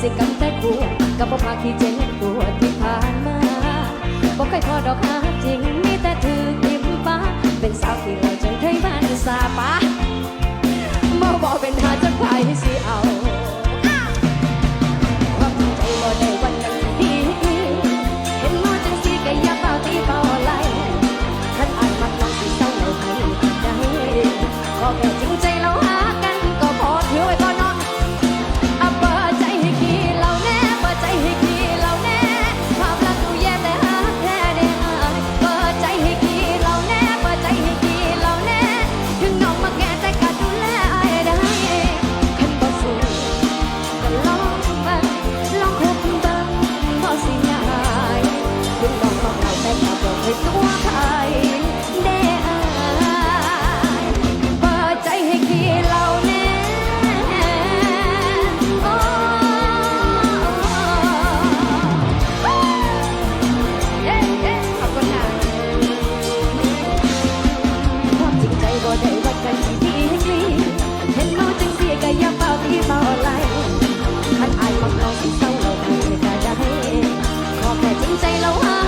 สิกัรมแต่คู่กับบ่พาที่เจ็บปวดที่ผ่านมาบ่เคยพอดอกหาจริงมีแต่ถือกิมป้าเป็นสาวที่เราจนเคยบ้านสาปาบ่บอกเป็นหาจนพายสิเอา ของเราแต่ก็บ่เคยตัวใครได้อายเปิดใจให้ขี้เราแน่โอ้เอ๊ะเอ๊ะขอบคุณค่ะความจริงใจบ่ได้วัดกันที่ดีกรีเห็นเมาจังเสียก็อย่าเป่าที่เป่าไหลคันอายมักน้องสิเศร้าเราให้ก็ได้ขอแค่จริงใจเราหา